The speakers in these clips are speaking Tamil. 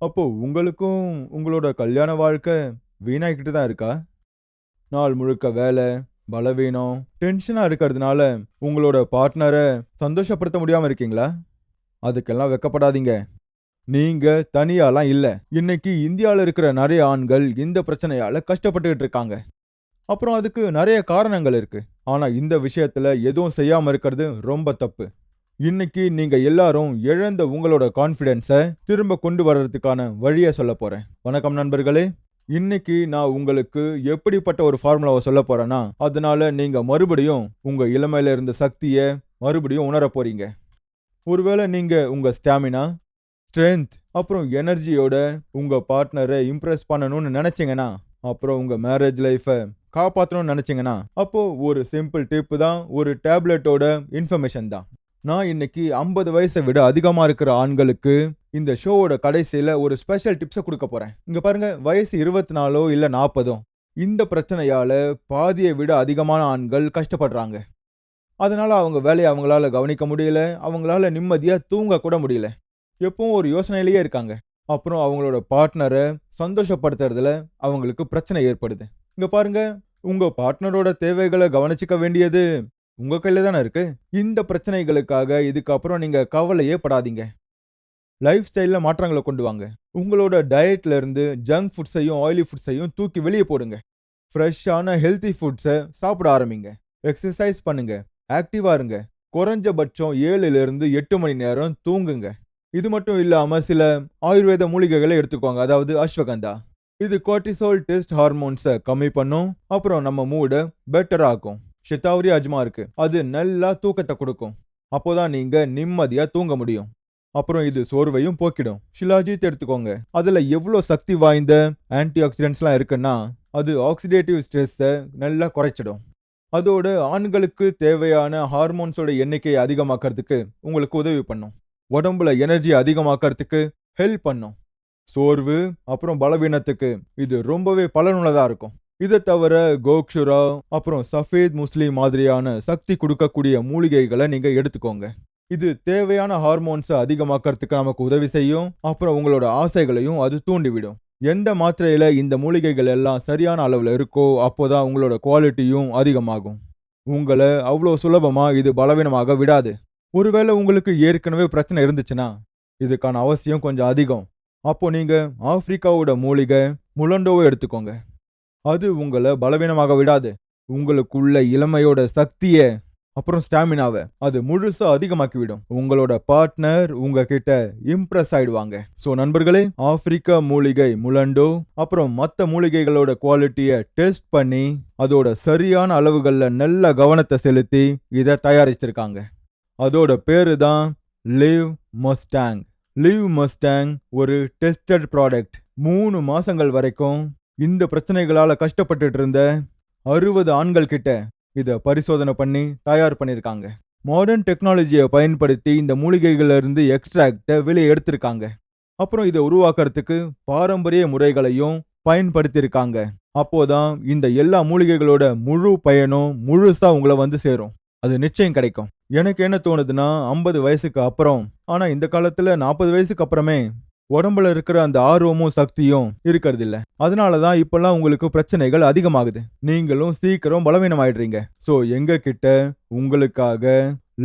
அப்போ உங்களுக்கும் உங்களோட கல்யாண வாழ்க்கை வீணாகிக்கிட்டு தான் இருக்கா? நாள் முழுக்க வேலை பலவீனம் டென்ஷனாக இருக்கிறதுனால உங்களோட பார்ட்னரை சந்தோஷப்படுத்த முடியாமல் இருக்கீங்களா? அதுக்கெல்லாம் வெக்கப்படாதீங்க. நீங்க தனியாலாம் இல்லை. இன்னைக்கு இந்தியாவில் இருக்கிற நிறைய ஆண்கள் இந்த பிரச்சனையால கஷ்டப்பட்டுக்கிட்டு இருக்காங்க. அப்புறம் அதுக்கு நிறைய காரணங்கள் இருக்கு. ஆனா இந்த விஷயத்துல எதுவும் செய்யாம இருக்கிறது ரொம்ப தப்பு. இன்னைக்கு நீங்க எல்லாரும் இழந்த உங்களோட கான்ஃபிடென்ஸை திரும்ப கொண்டு வர்றதுக்கான வழியை சொல்ல போறேன். வணக்கம் நண்பர்களே. இன்னைக்கு நான் உங்களுக்கு எப்படிப்பட்ட ஒரு ஃபார்முலாவை சொல்ல போறேன்னா அதனால நீங்க மறுபடியும் உங்க இளமையில இருந்த சக்தியை மறுபடியும் உணர போறீங்க. ஒருவேளை நீங்க உங்க ஸ்டாமினா ஸ்ட்ரென்த் அப்புறம் எனர்ஜியோட உங்க பார்ட்னரை இம்ப்ரெஸ் பண்ணணும்னு நினைச்சிங்கன்னா அப்புறம் உங்க மேரேஜ் லைஃபை காப்பாற்றணும்னு நினச்சிங்கன்னா அப்போது ஒரு சிம்பிள் டிப்பு தான் ஒரு டேப்லெட்டோட இன்ஃபர்மேஷன் தான். நான் இன்னைக்கு ஐம்பது வயசை விட அதிகமா இருக்கிற ஆண்களுக்கு இந்த ஷோவோட கடைசியில ஒரு ஸ்பெஷல் டிப்ஸை கொடுக்க போறேன். இங்க பாருங்க வயசு இருபத்தி நாலோ இல்ல நாற்பதோ இந்த பிரச்சனையால பாதியை விட அதிகமான ஆண்கள் கஷ்டப்படுறாங்க. அதனால அவங்க வேலையை அவங்களால கவனிக்க முடியல அவங்களால நிம்மதியா தூங்க கூட முடியல. எப்பவும் ஒரு யோசனையிலேயே இருக்காங்க. அப்புறம் அவங்களோட பார்ட்னரை சந்தோஷப்படுத்துறதுல அவங்களுக்கு பிரச்சனை ஏற்படுது. இங்க பாருங்க உங்க பார்ட்னரோட தேவைகளை கவனிச்சுக்க வேண்டியது உங்க கையில தானே இருக்கு? இந்த பிரச்சனைகளுக்காக இதுக்கப்புறம் நீங்க கவலையே படாதீங்க. லைஃப் ஸ்டைலில் மாற்றங்களை கொண்டு வாங்க. உங்களோட டயட்ல இருந்து ஜங்க் ஃபுட்ஸையும் ஆயிலி ஃபுட்ஸையும் தூக்கி வெளியே போடுங்க. ஃப்ரெஷ்ஷான ஹெல்த்தி ஃபுட்ஸை சாப்பிட ஆரம்பிங்க. எக்ஸசைஸ் பண்ணுங்க. ஆக்டிவா இருங்க. குறைஞ்சபட்சம் ஏழுலேருந்து எட்டு மணி நேரம் தூங்குங்க. இது மட்டும் இல்லாமல் சில ஆயுர்வேத மூலிகைகளை எடுத்துக்கோங்க. அதாவது அஸ்வகந்தா. இது கோர்டிசோல் டெஸ்ட் ஹார்மோன்ஸை கம்மி பண்ணும். அப்புறம் நம்ம மூடை பெட்டர் ஆக்கும் ஷித்தாவரி அஜ்மா இருக்கு அது நல்லா தூக்கத்தை கொடுக்கும். அப்போதான் நீங்க நிம்மதியா தூங்க முடியும். அப்புறம் இது சோர்வையும் போக்கிடும். ஷிலாஜித் எடுத்துக்கோங்க. அதுல எவ்வளோ சக்தி வாய்ந்த ஆன்டி ஆக்சிடென்ட்ஸ்லாம் இருக்குன்னா அது ஆக்சிடேட்டிவ் ஸ்ட்ரெஸ்ஸை நல்லா குறைச்சிடும். அதோட ஆண்களுக்கு தேவையான ஹார்மோன்ஸோட எண்ணிக்கையை அதிகமாக்கிறதுக்கு உங்களுக்கு உதவி பண்ணும். உடம்புல எனர்ஜி அதிகமாக்கிறதுக்கு ஹெல்ப் பண்ணும். சோர்வு அப்புறம் பலவீனத்துக்கு இது ரொம்பவே பலனுள்ளதாக இருக்கும். இதை தவிர கோக்ஷுரா அப்புறம் சஃபேத் முஸ்லீம் மாதிரியான சக்தி கொடுக்கக்கூடிய மூலிகைகளை நீங்கள் எடுத்துக்கோங்க. இது தேவையான ஹார்மோன்ஸை அதிகமாக்கறதுக்கு நமக்கு உதவி செய்யும். அப்புறம் உங்களோட ஆசைகளையும் அது தூண்டிவிடும். எந்த மாத்திரையில் இந்த மூலிகைகள் எல்லாம் சரியான அளவில் இருக்கோ அப்போதான் உங்களோட குவாலிட்டியும் அதிகமாகும். உங்களை அவ்வளோ சுலபமாக இது பலவீனமாக விடாது. ஒருவேளை உங்களுக்கு ஏற்கனவே பிரச்சனை இருந்துச்சுன்னா இதுக்கான அவசியம் கொஞ்சம் அதிகம். அப்போ நீங்கள் ஆப்பிரிக்காவோட மூலிகை முலண்டோவை எடுத்துக்கோங்க. அது உங்களை பலவீனமாக விடாது. உங்களுக்குள்ள இளமையோட சக்தியை அப்புறம் ஸ்டாமினாவை அது முழுசா அதிகமாக்கிவிடும். உங்களோட பார்ட்னர் உங்ககிட்ட இம்ப்ரெஸ் ஆயிடுவாங்க. ஸோ நண்பர்களே ஆப்பிரிக்கா மூலிகை முலண்டோ அப்புறம் மற்ற மூலிகைகளோட குவாலிட்டியை டெஸ்ட் பண்ணி அதோட சரியான அளவுகளில் நல்ல கவனத்தை செலுத்தி இதை தயாரிச்சிருக்காங்க. அதோட பேரு தான் லிவ் மஸ்டாங் லிவ் மஸ்டாங் ஒரு டெஸ்டட் ப்ராடக்ட். மூணு மாசங்கள் வரைக்கும் இந்த பிரச்சனைகளால கஷ்டப்பட்டுட்டு இருந்த அறுபது ஆண்கள் கிட்ட இதை பரிசோதனை பண்ணி தயார் பண்ணியிருக்காங்க மாடர்ன் டெக்னாலஜியை பயன்படுத்தி இந்த மூலிகைகளிலிருந்து எக்ஸ்ட்ராக்டை வெளியே எடுத்திருக்காங்க. அப்புறம் இதை உருவாக்குறதுக்கு பாரம்பரிய முறைகளையும் பயன்படுத்தியிருக்காங்க அப்போதான் இந்த எல்லா மூலிகைகளோட முழு பயனும் முழுசா உங்களை வந்து சேரும். அது நிச்சயம் கிடைக்கும். எனக்கு என்ன தோணுதுன்னா ஐம்பது வயசுக்கு அப்புறம் ஆனா இந்த காலத்துல நாற்பது வயசுக்கு அப்புறமே உடம்புல இருக்கிற அந்த ஆர்வமும் சக்தியும் இருக்கிறது இல்ல அதனாலதான் இப்பெல்லாம் உங்களுக்கு பிரச்சனைகள் அதிகமாகுது. நீங்களும் சீக்கிரம் பலவீனம் ஆயிடுறீங்க சோ எங்க கிட்ட உங்களுக்காக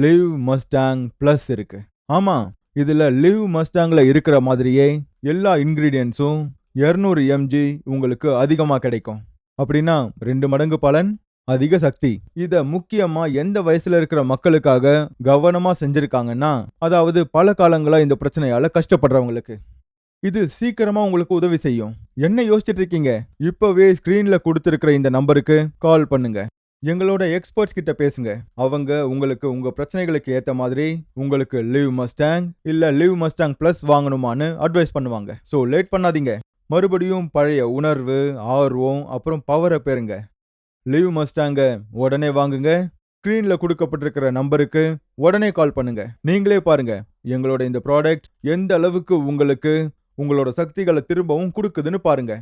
லிவ் மஸ்டாங் பிளஸ் இருக்கு. ஆமா இதுல லிவ் மஸ்டாங்ல இருக்கிற மாதிரியே எல்லா இன்கிரீடியன்ஸும் 200 எம்ஜி உங்களுக்கு அதிகமா கிடைக்கும். அப்படின்னா ரெண்டு மடங்கு பலன் அதிக சக்தி. இத முக்கியமா எந்த வயசுல இருக்கிற மக்களுக்காக கவனமா செஞ்சிருக்காங்கன்னா அதாவது பல காலங்களா இந்த பிரச்சனையால கஷ்டப்படுறவங்களுக்கு. இது சீக்கிரமா உங்களுக்கு உதவி செய்யும். என்ன யோசிச்சுட்டு இருக்கீங்க இப்பவே ஸ்கிரீன்ல கொடுத்துருக்கிற இந்த நம்பருக்கு கால் பண்ணுங்க. எங்களோட எக்ஸ்பர்ட்ஸ் கிட்ட பேசுங்க. அவங்க உங்களுக்கு உங்க பிரச்சனைகளுக்கு ஏத்த மாதிரி உங்களுக்கு லிவ் மஸ்டாங் இல்ல லிவ் மஸ்டாங் பிளஸ் வாங்கணுமான்னு அட்வைஸ் பண்ணுவாங்க. சோ லேட் பண்ணாதீங்க. மறுபடியும் பழைய உணர்வு ஆர்வம் அப்புறம் பவரை பெறுங்க. லிவ் மஸ்டாங்க உடனே வாங்குங்க. ஸ்க்ரீனில் கொடுக்கப்பட்டிருக்கிற நம்பருக்கு உடனே கால் பண்ணுங்க. நீங்களே பாருங்க. எங்களோட இந்த ப்ராடக்ட் எந்த அளவுக்கு உங்களுக்கு உங்களோட சக்திகளை திரும்பவும் கொடுக்குதுன்னு பாருங்க.